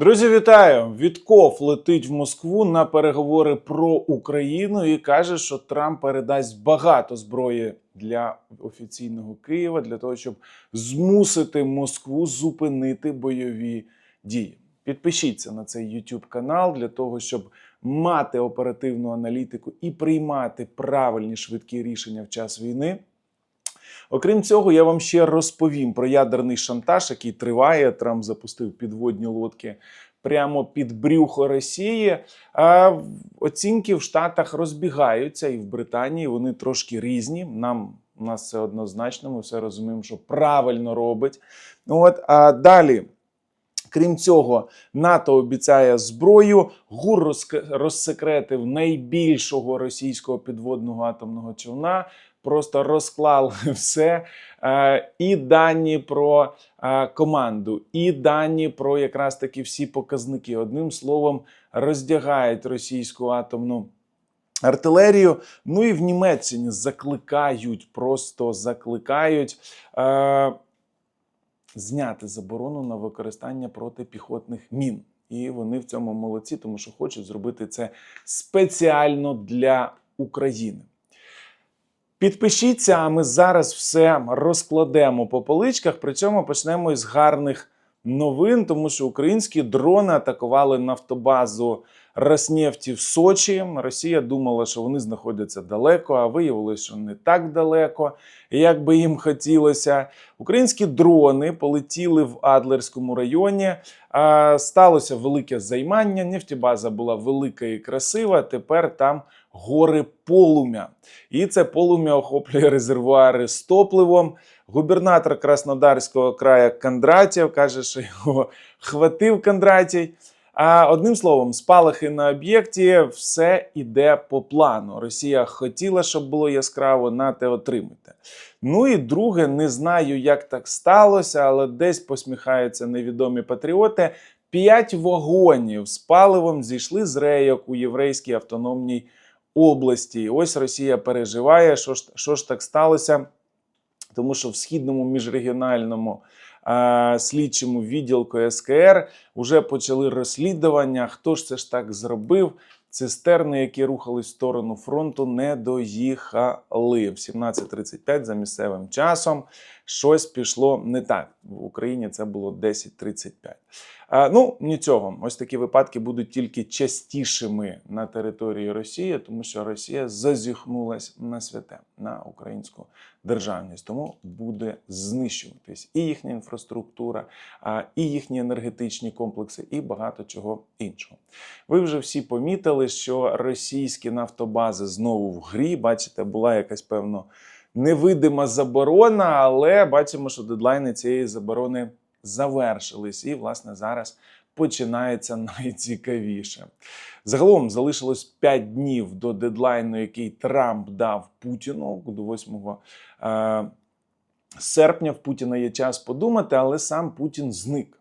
Друзі, вітаю! Вітков летить в Москву на переговори про Україну і каже, що Трамп передасть багато зброї для офіційного Києва для того, щоб змусити Москву зупинити бойові дії. Підпишіться на цей YouTube канал для того, щоб мати оперативну аналітику і приймати правильні швидкі рішення в час війни. Окрім цього, я вам ще розповім про ядерний шантаж, який триває. Трамп запустив підводні лодки прямо під брюхо Росії. А оцінки в Штатах розбігаються, і в Британії вони трошки різні. Нам у нас це однозначно. Ми все розуміємо, що правильно робить. От а далі. Крім цього, НАТО обіцяє зброю. ГУР розсекретив найбільшого російського підводного атомного човна. Просто розклали все. Е, І дані про е, команду, і дані про якраз таки всі показники. Одним словом, роздягають російську атомну артилерію. Ну і в Німеччині закликають, просто закликають. Е, зняти заборону на використання протипіхотних мін. І вони в цьому молодці, тому що хочуть зробити це спеціально для України. Підпишіться, а ми зараз все розкладемо по поличках. При цьому почнемо із гарних новин, тому що українські дрони атакували нафтобазу Роснефті в Сочі. Росія думала, що вони знаходяться далеко, а виявилося, що не так далеко, як би їм хотілося. Українські дрони полетіли в Адлерському районі. Сталося велике займання. Нефтібаза була велика і красива. Тепер там гори полум'я. І це полум'я охоплює резервуари з топливом. Губернатор Краснодарського краю Кондратєв каже, що його хватив Кондратій. А одним словом, спалахи на об'єкті, все іде по плану. Росія хотіла, щоб було яскраво, на те отримайте. Ну і друге, не знаю, як так сталося, але десь посміхаються невідомі патріоти. П'ять вагонів з паливом зійшли з рейок у єврейській автономній області. Ось Росія переживає, що ж, що ж так сталося, тому що в східному міжрегіональному е, слідчому відділку СКР вже почали розслідування. Хто ж це ж так зробив? Цистерни, які рухались в сторону фронту, не доїхали в 17.35 за місцевим часом. Щось пішло не так. В Україні це було 10.35. Ну, нічого, ось такі випадки будуть тільки частішими на території Росії, тому що Росія зазіхнулась на святе, на українську державність. Тому буде знищуватись і їхня інфраструктура, і їхні енергетичні комплекси, і багато чого іншого. Ви вже всі помітили, що російські нафтобази знову в грі. Бачите, була якась певно невидима заборона, але бачимо, що дедлайни цієї заборони завершились. І, власне, зараз починається найцікавіше. Загалом залишилось 5 днів до дедлайну, який Трамп дав Путіну до 8 е, серпня. В Путіна є час подумати, але сам Путін зник.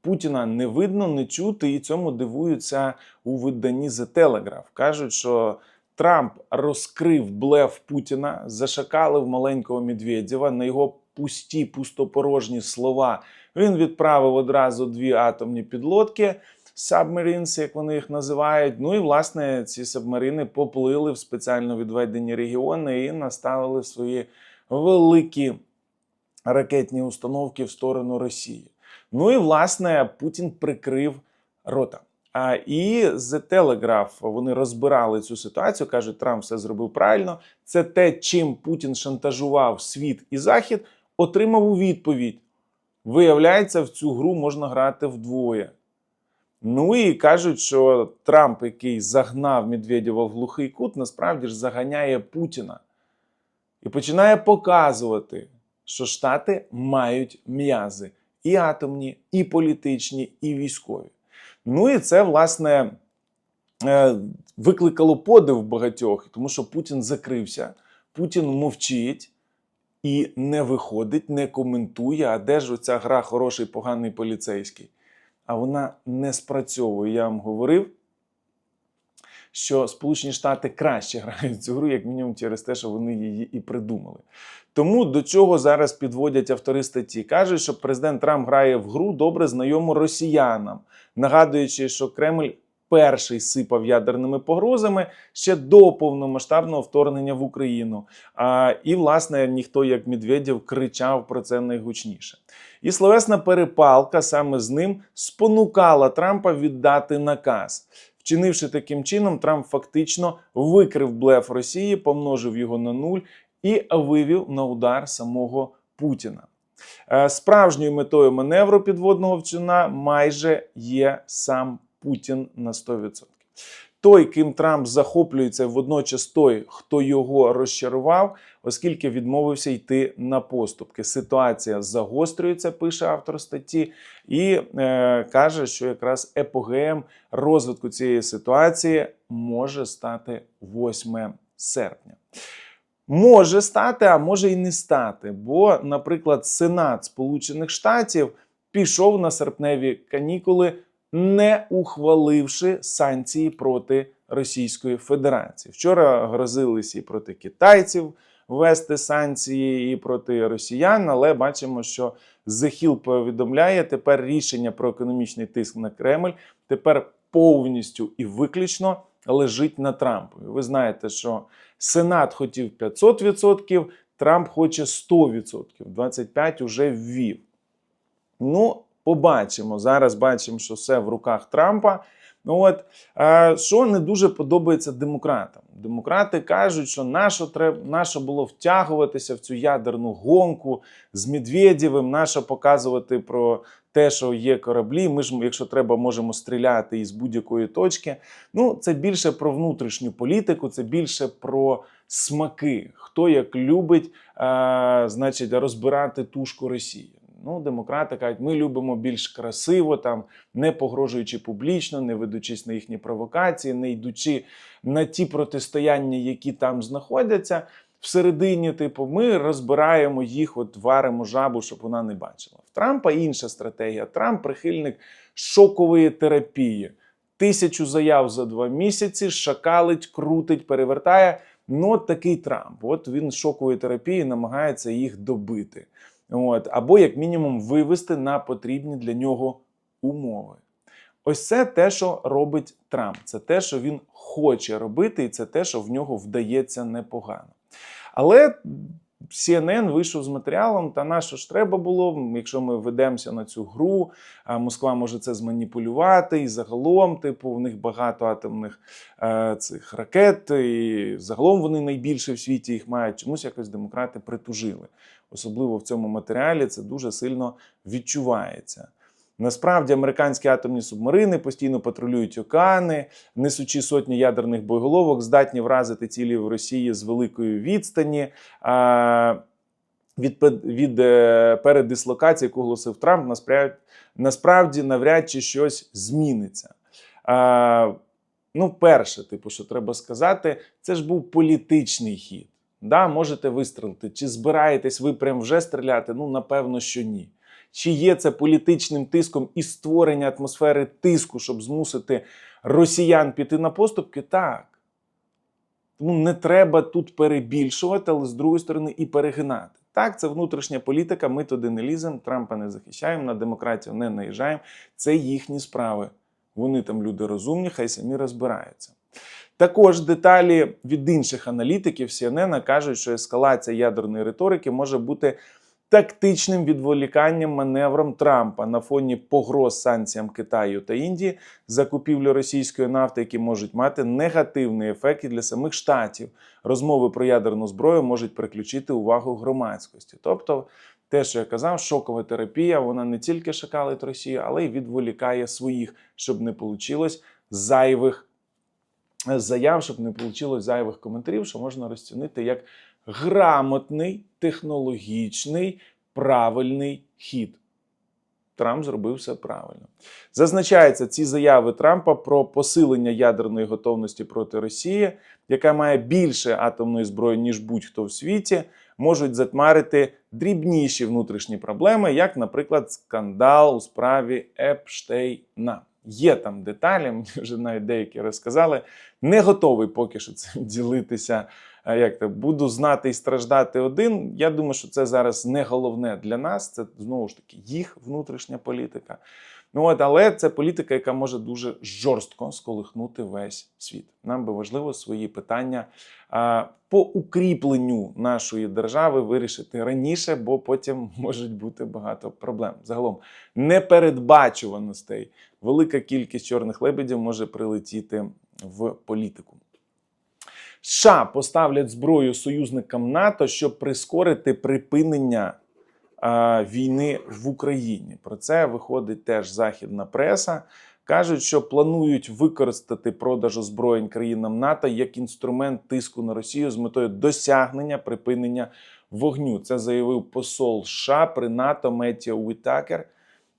Путіна не видно, не чути, і цьому дивуються у виданні The Telegraph. Кажуть, що Трамп розкрив блеф Путіна, зашакалив маленького Медведєва на його пусті, пустопорожні слова. Він відправив одразу дві атомні підлодки. Submarines, як вони їх називають. Ну і власне ці субмарини поплили в спеціально відведені регіони і наставили свої великі ракетні установки в сторону Росії. Ну і власне Путін прикрив рота. А і The Telegraph, вони розбирали цю ситуацію. кажуть, Трамп все зробив правильно. Це те, чим Путін шантажував світ і захід, отримав у відповідь. Виявляється, в цю гру можна грати вдвоє. Ну і кажуть, що Трамп, який загнав Медведєва в глухий кут, насправді ж заганяє Путіна і починає показувати, що Штати мають м'язи і атомні, і політичні, і військові. Ну і це, власне, е, викликало подив багатьох, тому що Путін закрився, Путін мовчить і не виходить, не коментує. А де ж оця гра хороший, поганий поліцейський? А вона не спрацьовує. Я вам говорив, що Сполучені Штати краще грають цю гру, як мінімум через те, що вони її і придумали. Тому до чого зараз підводять автори статті. Кажуть, що президент Трамп грає в гру добре знайому росіянам, нагадуючи, що Кремль перший сипав ядерними погрозами ще до повномасштабного вторгнення в Україну. А, і, власне, ніхто, як Медведєв, кричав про це найгучніше. І словесна перепалка саме з ним спонукала Трампа віддати наказ. Вчинивши таким чином, Трамп фактично викрив блеф Росії, помножив його на нуль і вивів на удар самого Путіна. Е, Справжньою метою маневру підводного вчина майже є сам Путін на 100%. Той, ким Трамп захоплюється, водночас той, хто його розчарував, оскільки відмовився йти на поступки. Ситуація загострюється, пише автор статті, і е, каже, що якраз епогеєм розвитку цієї ситуації може стати 8 серпня. Може стати, а може і не стати. Бо, наприклад, Сенат Сполучених Штатів пішов на серпневі канікули, не ухваливши санкції проти Російської Федерації. Вчора грозились і проти китайців ввести санкції, і проти росіян, але бачимо, що Hill повідомляє тепер рішення про економічний тиск на Кремль тепер повністю і виключно лежить на Трампові. Ви знаєте, що Сенат хотів 500%, Трамп хоче 100%. 25 уже ввів. Ну, побачимо. Зараз бачимо, що все в руках Трампа. Ну от е, що не дуже подобається демократам. Демократи кажуть, що нащо треба нащо було втягуватися в цю ядерну гонку з Медведєвим, нащо показувати про те, що є кораблі. Ми ж, якщо треба, можемо стріляти із будь-якої точки. Ну, це більше про внутрішню політику, це більше про смаки. Хто як любить, е, значить, розбирати тушку Росії. Ну, демократи кажуть, ми любимо більш красиво, там не погрожуючи публічно, не ведучись на їхні провокації, не йдучи на ті протистояння, які там знаходяться. Всередині, типу, ми розбираємо їх, от варимо жабу, щоб вона не бачила. В Трампа інша стратегія. Трамп прихильник шокової терапії. Тисячу заяв за два місяці, шакалить, крутить, перевертає. Ну, от такий Трамп. От він шокової терапії намагається їх добити. От, або, як мінімум, вивести на потрібні для нього умови. Ось це те, що робить Трамп. Це те, що він хоче робити, і це те, що в нього вдається непогано. Але CNN вийшов з матеріалом, та на що ж треба було, якщо ми ведемося на цю гру, а Москва може це зманіпулювати, і загалом, типу, в них багато атомних е, цих ракет, і загалом вони найбільше в світі їх мають. Чомусь якось демократи притужили. Особливо в цьому матеріалі це дуже сильно відчувається. Насправді американські атомні субмарини постійно патрулюють океани, несучи сотні ядерних боєголовок, здатні вразити цілі в Росії з великої відстані. А, від, від е, передислокації, яку оголосив Трамп, насправді, насправді навряд чи щось зміниться. А, ну, перше, типу, що треба сказати, це ж був політичний хід. Да, можете вистрелити. Чи збираєтесь ви прям вже стріляти? Ну, напевно, що ні. Чи є це політичним тиском і створення атмосфери тиску, щоб змусити росіян піти на поступки? Так. Тому не треба тут перебільшувати, але з другої сторони і перегинати. Так, це внутрішня політика, ми туди не ліземо, Трампа не захищаємо, на демократію не наїжджаємо. Це їхні справи. Вони там люди розумні, хай самі розбираються. Також деталі від інших аналітиків CNN кажуть, що ескалація ядерної риторики може бути тактичним відволіканням маневром Трампа на фоні погроз санкціям Китаю та Індії закупівлю російської нафти, які можуть мати негативний ефект і для самих штатів. Розмови про ядерну зброю можуть переключити увагу громадськості. Тобто, те, що я казав, шокова терапія, вона не тільки шакалить Росію, але й відволікає своїх, щоб не вийшло зайвих заяв, щоб не вийшло зайвих коментарів, що можна розцінити як грамотний, технологічний, правильний хід. Трамп зробив все правильно. Зазначається ці заяви Трампа про посилення ядерної готовності проти Росії, яка має більше атомної зброї, ніж будь-хто в світі, можуть затмарити дрібніші внутрішні проблеми, як, наприклад, скандал у справі Епштейна. Є там деталі, мені вже навіть деякі розказали. Не готовий поки що цим ділитися. Як то буду знати і страждати один. Я думаю, що це зараз не головне для нас. Це знову ж таки їх внутрішня політика. Ну от, але це політика, яка може дуже жорстко сколихнути весь світ. Нам би важливо свої питання а, по укріпленню нашої держави вирішити раніше, бо потім можуть бути багато проблем. Загалом непередбачуваностей. Велика кількість чорних лебедів може прилетіти в політику. США поставлять зброю союзникам НАТО, щоб прискорити припинення а, війни в Україні. Про це виходить теж західна преса. Кажуть, що планують використати продаж озброєнь країнам НАТО як інструмент тиску на Росію з метою досягнення припинення вогню. Це заявив посол США при НАТО Меттіо Уітакер.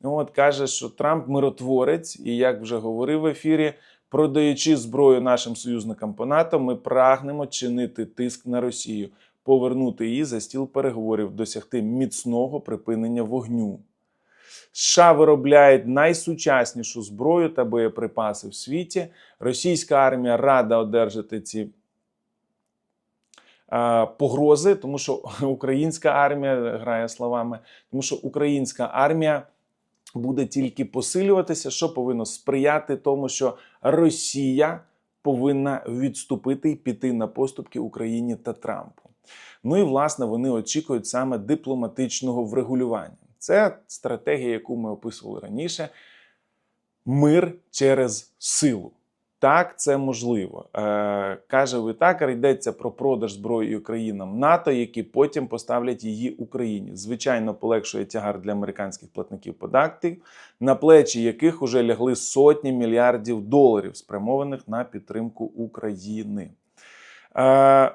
От каже, що Трамп миротворець, і як вже говорив в ефірі, продаючи зброю нашим союзникам по НАТО, ми прагнемо чинити тиск на Росію, повернути її за стіл переговорів, досягти міцного припинення вогню. США виробляють найсучаснішу зброю та боєприпаси в світі. Російська армія рада одержати ці е, погрози, тому що українська армія грає словами, тому що українська армія буде тільки посилюватися, що повинно сприяти тому, що Росія повинна відступити і піти на поступки Україні та Трампу. Ну і власне вони очікують саме дипломатичного врегулювання. Це стратегія, яку ми описували раніше. Мир через силу. Так, це можливо. Е, каже Витакер, йдеться про продаж зброї країнам НАТО, які потім поставлять її Україні. Звичайно, полегшує тягар для американських платників податків, на плечі яких уже лягли сотні мільярдів доларів, спрямованих на підтримку України. Е,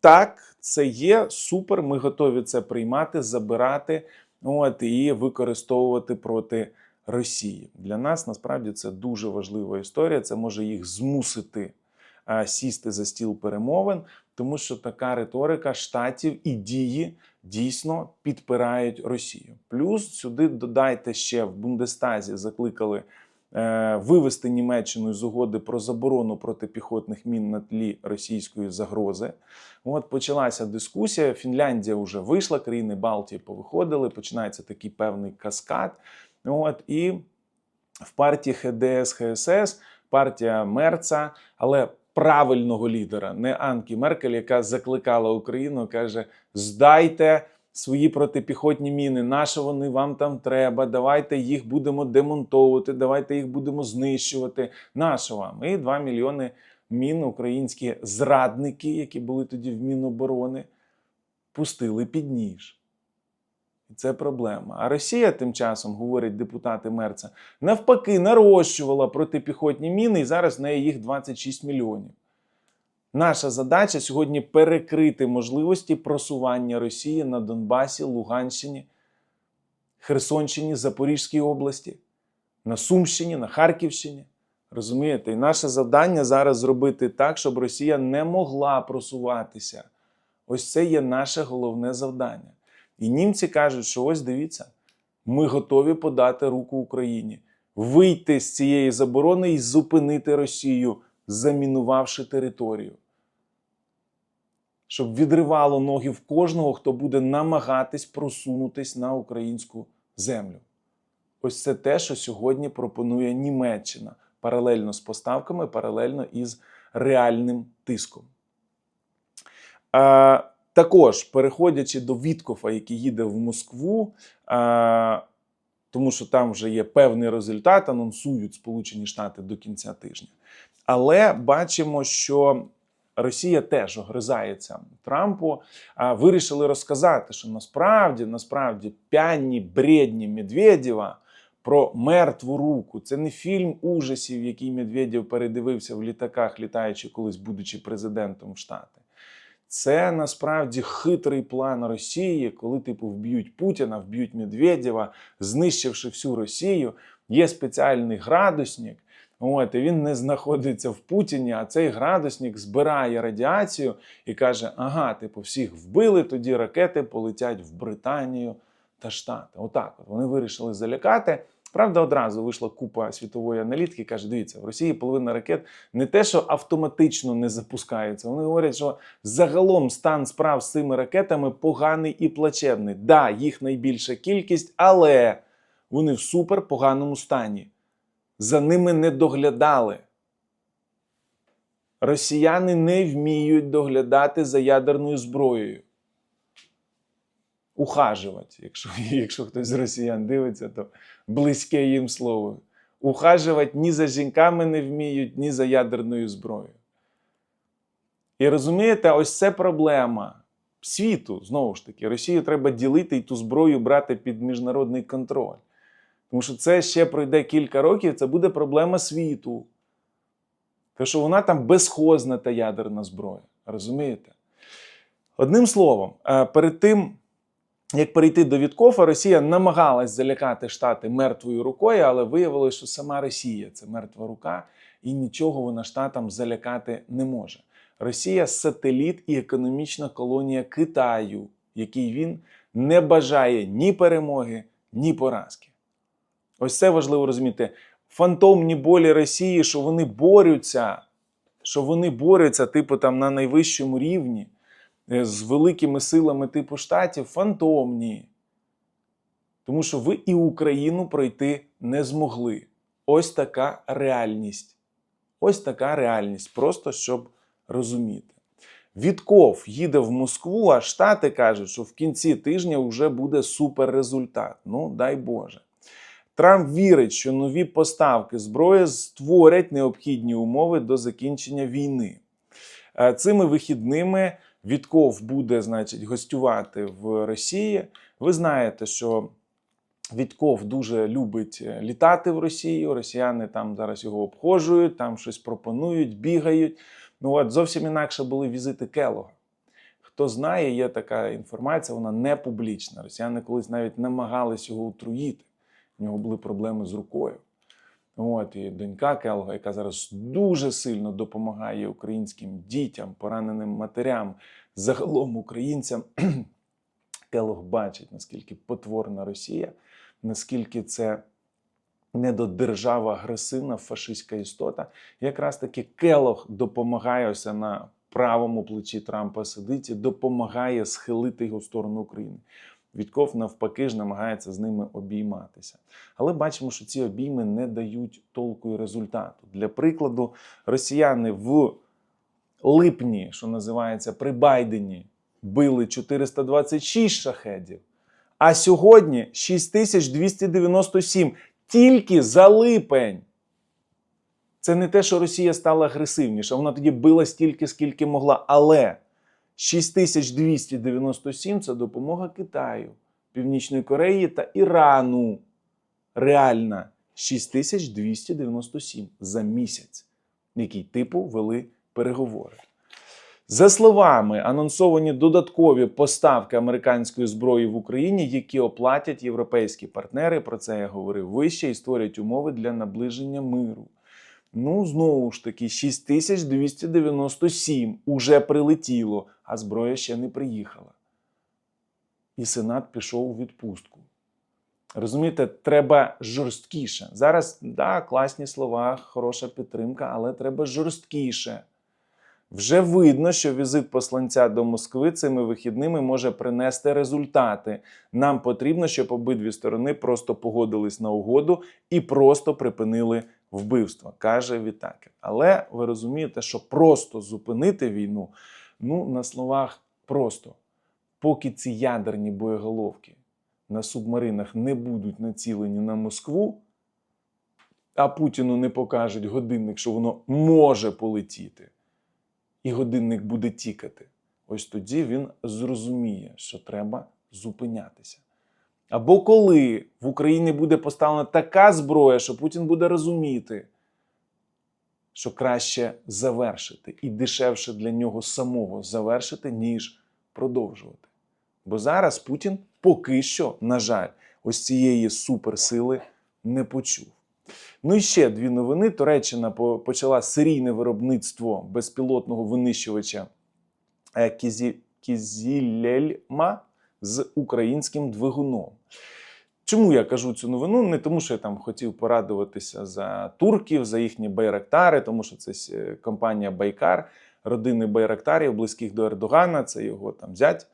так, це є супер. Ми готові це приймати, забирати от, і використовувати проти Росії. Для нас насправді це дуже важлива історія. Це може їх змусити сісти за стіл перемовин, тому що така риторика штатів і дії дійсно підпирають Росію. Плюс сюди додайте ще в Бундестазі закликали. е, Вивести Німеччину з угоди про заборону протипіхотних мін на тлі російської загрози. От почалася дискусія. Фінляндія вже вийшла, країни Балтії повиходили. Починається такий певний каскад. От і в партії ХДС ХСС партія Мерца, але правильного лідера, не Анкі Меркель, яка закликала Україну, каже: здайте свої протипіхотні міни. Нащо вони вам там треба? Давайте їх будемо демонтовувати, давайте їх будемо знищувати. Нащо вам? І 2 мільйони мін українські зрадники, які були тоді в Міноборони, пустили під ніж. І це проблема. А Росія тим часом, говорять депутати Мерца, навпаки, нарощувала протипіхотні міни, і зараз в неї їх 26 мільйонів. Наша задача сьогодні перекрити можливості просування Росії на Донбасі, Луганщині, Херсонщині, Запорізькій області, на Сумщині, на Харківщині. Розумієте? І наше завдання зараз зробити так, щоб Росія не могла просуватися. Ось це є наше головне завдання. І німці кажуть, що ось дивіться, ми готові подати руку Україні, вийти з цієї заборони і зупинити Росію, замінувавши територію. Щоб відривало ноги в кожного, хто буде намагатись просунутись на українську землю. Ось це те, що сьогодні пропонує Німеччина паралельно з поставками, паралельно із реальним тиском. Також, переходячи до Віткофа, який їде в Москву, е, тому що там вже є певний результат, анонсують Сполучені Штати до кінця тижня. Але бачимо, що Росія теж огризається Трампу. А вирішили розказати, що насправді, насправді, п'яні бредні Медведєва про мертву руку. Це не фільм ужасів, який Медведєв передивився в літаках, літаючи колись, будучи президентом Штати. Це насправді хитрий план Росії, коли типу вб'ють Путіна, вб'ють Медведєва, знищивши всю Росію. Є спеціальний градусник. От, і він не знаходиться в Путіні, а цей градусник збирає радіацію і каже: ага, типу, всіх вбили, тоді ракети полетять в Британію та Штати. Отак от вони вирішили залякати. Правда, одразу вийшла купа світової аналітики, каже: дивіться, в Росії половина ракет не те, що автоматично не запускаються. Вони говорять, що загалом стан справ з цими ракетами поганий і плачевний. Да, їх найбільша кількість, але вони в супер поганому стані. За ними не доглядали. Росіяни не вміють доглядати за ядерною зброєю. Ухажувати, якщо, якщо хтось з росіян дивиться, то близьке їм слово. Ухажувати ні за жінками не вміють, ні за ядерною зброєю. І розумієте, ось це проблема світу. Знову ж таки, Росію треба ділити і ту зброю брати під міжнародний контроль. Тому що це ще пройде кілька років, це буде проблема світу. Тому що вона там безхозна та ядерна зброя. Розумієте? Одним словом, е, перед тим, як перейти до Віткофа, Росія намагалась залякати Штати мертвою рукою, але виявилося, що сама Росія це мертва рука, і нічого вона штатам залякати не може. Росія сателіт і економічна колонія Китаю, який він не бажає ні перемоги, ні поразки. Ось це важливо розуміти. Фантомні болі Росії, що вони борються, що вони борються, типу, там на найвищому рівні з великими силами типу штатів, фантомні. Тому що ви і Україну пройти не змогли. Ось така реальність. Ось така реальність, просто щоб розуміти. Вітков їде в Москву, а Штати кажуть, що в кінці тижня вже буде суперрезультат. Ну, дай Боже. Трамп вірить, що нові поставки зброї створять необхідні умови до закінчення війни. Е, Цими вихідними Вітков буде, значить, гостювати в Росії. Ви знаєте, що Вітков дуже любить е, літати в Росію. Росіяни там зараз його обхожують, там щось пропонують, бігають. Ну от зовсім інакше були візити Келога. Хто знає, є така інформація, вона не публічна. Росіяни колись навіть намагались його отруїти. У нього були проблеми з рукою. От і донька Келога, яка зараз дуже сильно допомагає українським дітям, пораненим матерям, загалом українцям. Келог бачить, наскільки потворна Росія, наскільки це недодержава агресивна фашистська істота. Якраз таки Келог допомагає ось на правому плечі Трампа сидить і допомагає схилити його в сторону України. Вітков навпаки ж намагається з ними обійматися. Але бачимо, що ці обійми не дають толку і результату. Для прикладу, росіяни в липні, що називається при Байдені, били 426 шахедів, а сьогодні 6297 тільки за липень. Це не те, що Росія стала агресивніша, вона тоді била стільки, скільки могла. Але 6297 це допомога Китаю, Північної Кореї та Ірану. Реальна 6297 за місяць, який типу вели переговори. За словами, анонсовані додаткові поставки американської зброї в Україні, які оплатять європейські партнери. Про це я говорив вище і створять умови для наближення миру. Ну, знову ж таки, 6297 уже прилетіло, а зброя ще не приїхала. І Сенат пішов у відпустку. Розумієте, треба жорсткіше. Зараз, да, класні слова, хороша підтримка, але треба жорсткіше. Вже видно, що візит посланця до Москви цими вихідними може принести результати. Нам потрібно, щоб обидві сторони просто погодились на угоду і просто припинили вбивства, каже Вітакер. Але ви розумієте, що просто зупинити війну, ну на словах просто, поки ці ядерні боєголовки на субмаринах не будуть націлені на Москву, а Путіну не покажуть годинник, що воно може полетіти, і годинник буде тікати. Ось тоді він зрозуміє, що треба зупинятися. Або коли в Україні буде поставлена така зброя, що Путін буде розуміти, що краще завершити і дешевше для нього самого завершити, ніж продовжувати. Бо зараз Путін поки що, на жаль, ось цієї суперсили не почув. Ну і ще дві новини. Туреччина почала серійне виробництво безпілотного винищувача е, Кізі... Кізілельма з українським двигуном. Чому я кажу цю новину? Не тому, що я там хотів порадуватися за турків, за їхні байрактари, тому що це е, компанія Байкар, родини байрактарів, близьких до Ердогана, це його там зять.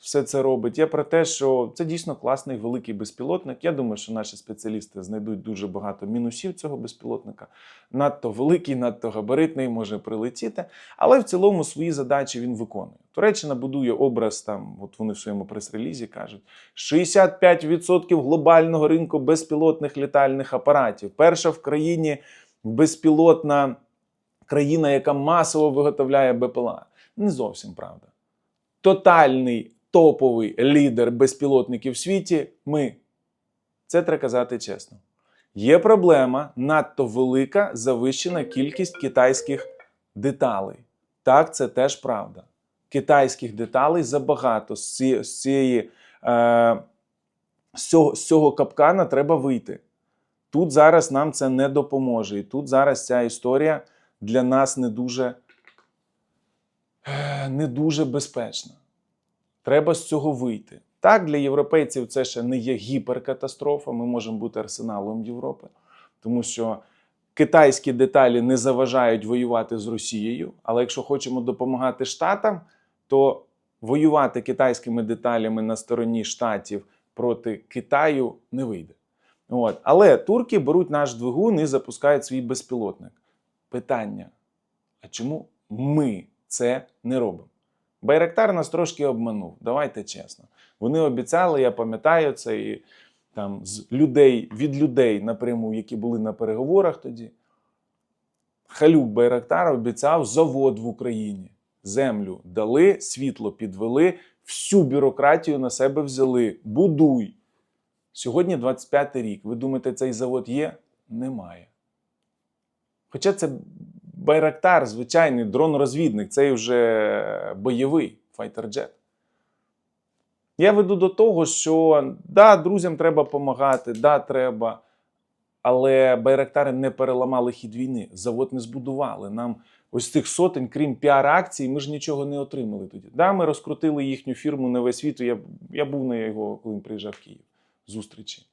Все це робить. Я про те, що це дійсно класний великий безпілотник. Я думаю, що наші спеціалісти знайдуть дуже багато мінусів цього безпілотника. Надто великий, надто габаритний, може прилетіти. Але в цілому свої задачі він виконує. Туреччина будує образ там, от вони в своєму прес-релізі кажуть: 65% глобального ринку безпілотних літальних апаратів. Перша в країні безпілотна країна, яка масово виготовляє БПЛА. Не зовсім правда. Тотальний топовий лідер безпілотників в світі ми. Це треба казати чесно. Є проблема надто велика завищена кількість китайських деталей. Так, це теж правда. Китайських деталей забагато з цієї, з цієї е, з цього, з цього капкана треба вийти. Тут зараз нам це не допоможе. І тут зараз ця історія для нас не дуже, е, не дуже безпечна. Треба з цього вийти. Так, для європейців це ще не є гіперкатастрофа. Ми можемо бути арсеналом Європи, тому що китайські деталі не заважають воювати з Росією. Але якщо хочемо допомагати Штатам, то воювати китайськими деталями на стороні штатів проти Китаю не вийде. От. Але турки беруть наш двигун і запускають свій безпілотник. Питання: а чому ми це не робимо? Байрактар нас трошки обманув, давайте чесно. Вони обіцяли, я пам'ятаю це і там з людей від людей напряму, які були на переговорах тоді. Халюк Байрактар обіцяв завод в Україні. Землю дали, світло підвели, всю бюрократію на себе взяли. Будуй. Сьогодні 25 й рік. Ви думаєте, цей завод є? Немає. Хоча це Байрактар, звичайний дрон-розвідник, цей вже бойовий файтер-джет. Я веду до того, що да, друзям треба допомагати, да, треба. Але Байрактари не переламали хід війни, завод не збудували. Нам ось цих сотень, крім піар-акцій, ми ж нічого не отримали тоді. Да, ми розкрутили їхню фірму на весь світ. Я, я був на його, коли він приїжджав в Київ, зустрічі.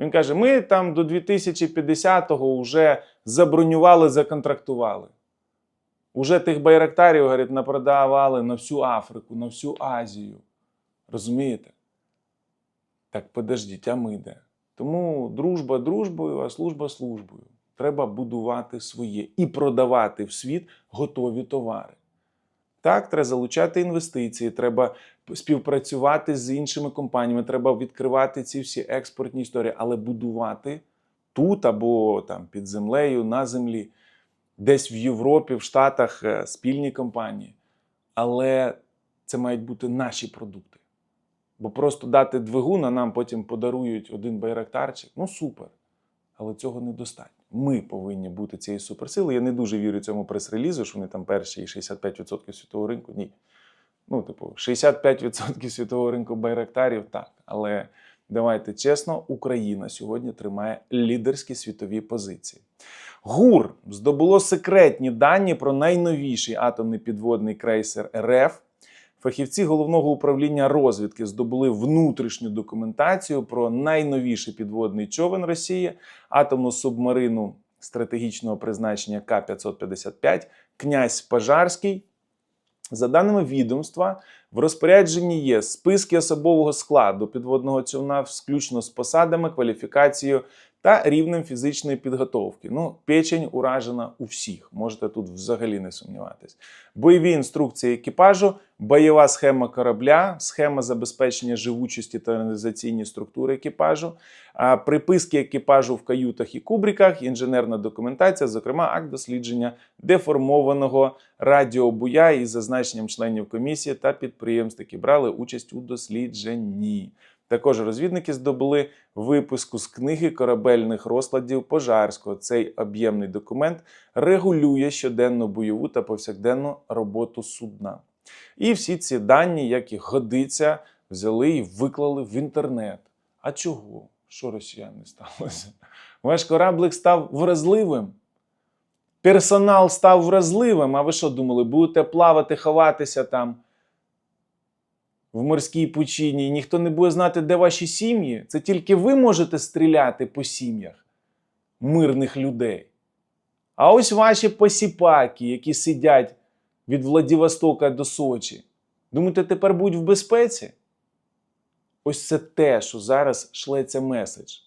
Він каже: ми там до 2050-го вже забронювали, законтрактували. Уже тих байрактарів, говорить, напродавали на всю Африку, на всю Азію. Розумієте? Так подождіть, а ми де? Тому дружба дружбою, а служба службою. Треба будувати своє і продавати в світ готові товари. Так, треба залучати інвестиції, треба співпрацювати з іншими компаніями, треба відкривати ці всі експортні історії, але будувати тут або там під землею, на землі, десь в Європі, в Штатах е, спільні компанії. Але це мають бути наші продукти. Бо просто дати двигун, а нам потім подарують один байрактарчик. Ну супер. Але цього недостатньо. Ми повинні бути цією суперсилою. Я не дуже вірю цьому прес-релізу, що вони там перші і 65% світового ринку. Ні. Ну, типу, 65% світового ринку байрактарів так. Але давайте чесно, Україна сьогодні тримає лідерські світові позиції. ГУР здобуло секретні дані про найновіший атомний підводний крейсер РФ. Фахівці головного управління розвідки здобули внутрішню документацію про найновіший підводний човен Росії, атомну субмарину стратегічного призначення К-555, князь Пожарський. За даними відомства, в розпорядженні є списки особового складу підводного човна, включно з посадами, кваліфікацією та рівнем фізичної підготовки. Ну, печень уражена у всіх. Можете тут взагалі не сумніватись. Бойові інструкції екіпажу, бойова схема корабля, схема забезпечення живучості та організаційні структури екіпажу, приписки екіпажу в каютах і кубриках, інженерна документація, зокрема, акт дослідження деформованого радіобуя із зазначенням членів комісії та підприємств, які брали участь у дослідженні. Також розвідники здобули випуску з книги корабельних розкладів Пожарського. Цей об'ємний документ регулює щоденну бойову та повсякденну роботу судна. І всі ці дані, як і годиться, взяли і виклали в інтернет. А чого? Що росіяни сталося? Ваш кораблик став вразливим. Персонал став вразливим. А ви що думали, будете плавати, ховатися там? В морській пучині, і ніхто не буде знати, де ваші сім'ї. Це тільки ви можете стріляти по сім'ях мирних людей. А ось ваші посіпаки, які сидять від Владивостока до Сочі. Думаєте, тепер будуть в безпеці? Ось це те, що зараз шлеться меседж.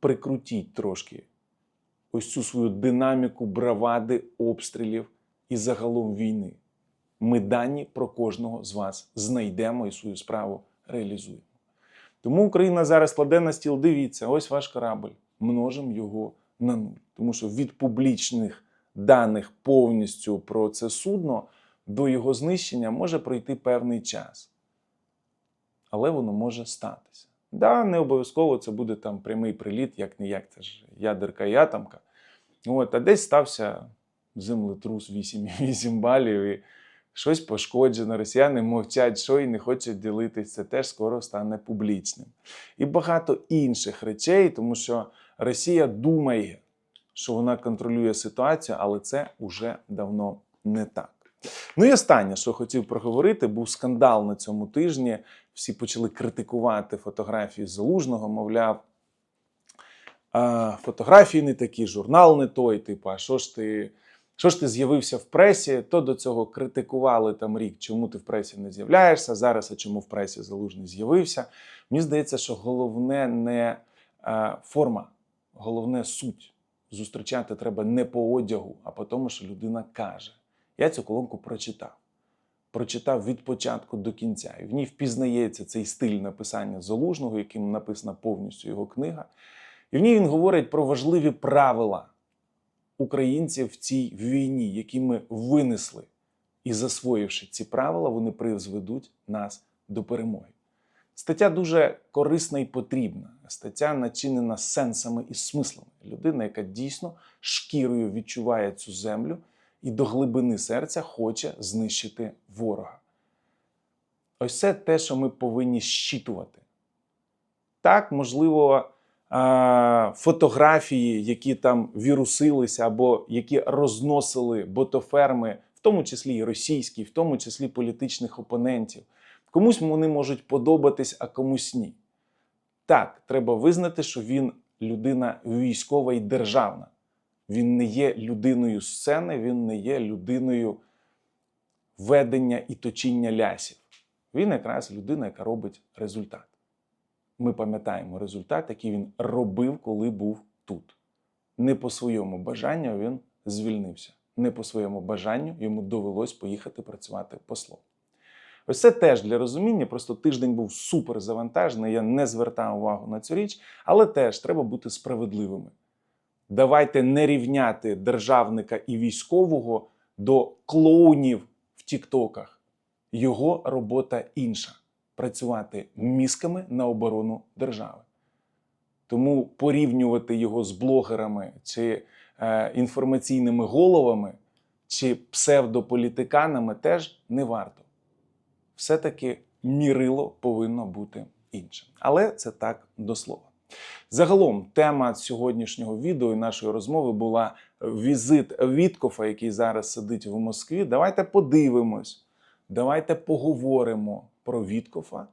Прикрутіть трошки ось цю свою динаміку бравади, обстрілів і загалом війни. Ми дані про кожного з вас знайдемо і свою справу реалізуємо. Тому Україна зараз кладе на стіл, дивіться, ось ваш корабль, множимо його на нуль. Тому що від публічних даних повністю про це судно до його знищення може пройти певний час. Але воно може статися. Да, не обов'язково це буде там прямий приліт, як не як це ж ядерка і атомка. От, а десь стався землетрус 8,8 балів і щось пошкоджено. Росіяни мовчать, що і не хочуть ділитися. Це теж скоро стане публічним. І багато інших речей, тому що Росія думає, що вона контролює ситуацію, але це вже давно не так. Ну і останнє, що хотів проговорити, був скандал на цьому тижні. Всі почали критикувати фотографії Залужного, мовляв, фотографії не такі, журнал не той, типу, а що ж ти. Що ж ти з'явився в пресі, то до цього критикували там рік, чому ти в пресі не з'являєшся. Зараз, а чому в пресі залужний з'явився. Мені здається, що головне не е, форма, головне суть. Зустрічати треба не по одягу, а по тому, що людина каже. Я цю колонку прочитав. Прочитав від початку до кінця. І в ній впізнається цей стиль написання залужного, яким написана повністю його книга. І в ній він говорить про важливі правила українців в цій війні, які ми винесли. І засвоївши ці правила, вони призведуть нас до перемоги. Стаття дуже корисна і потрібна. Стаття начинена сенсами і смислами. Людина, яка дійсно шкірою відчуває цю землю і до глибини серця хоче знищити ворога. Ось це те, що ми повинні щитувати. Так, можливо, фотографії, які там вірусилися або які розносили ботоферми, в тому числі і російські, в тому числі політичних опонентів. Комусь вони можуть подобатись, а комусь ні. Так, треба визнати, що він людина військова і державна. Він не є людиною сцени, він не є людиною ведення і точіння лясів. Він якраз людина, яка робить результат. Ми пам'ятаємо результат, який він робив, коли був тут. Не по своєму бажанню він звільнився. Не по своєму бажанню йому довелось поїхати працювати послом. Ось це теж для розуміння. Просто тиждень був супер завантажений. Я не звертав увагу на цю річ, але теж треба бути справедливими. Давайте не рівняти державника і військового до клоунів в Тіктоках. Його робота інша працювати мізками на оборону держави. Тому порівнювати його з блогерами чи е, інформаційними головами чи псевдополітиканами теж не варто. Все-таки мірило повинно бути іншим. Але це так до слова. Загалом, тема сьогоднішнього відео і нашої розмови була візит Віткофа, який зараз сидить в Москві. Давайте подивимось, давайте поговоримо про Віткофа,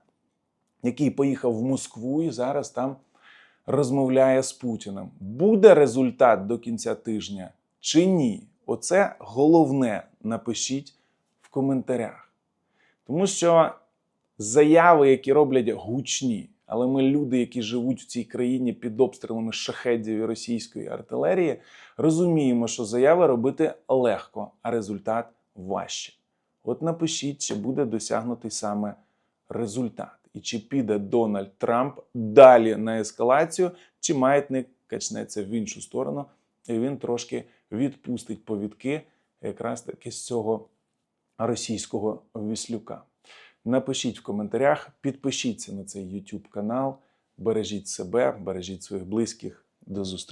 який поїхав в Москву і зараз там розмовляє з Путіним. Буде результат до кінця тижня чи ні? Оце головне напишіть в коментарях. Тому що заяви, які роблять гучні, але ми люди, які живуть в цій країні під обстрілами шахедів і російської артилерії, розуміємо, що заяви робити легко, а результат важче. От напишіть, чи буде досягнутий саме результат, і чи піде Дональд Трамп далі на ескалацію, чи маятник качнеться в іншу сторону, і він трошки відпустить повідки якраз таки з цього російського віслюка. Напишіть в коментарях, підпишіться на цей YouTube канал, бережіть себе, бережіть своїх близьких. До зустрічі!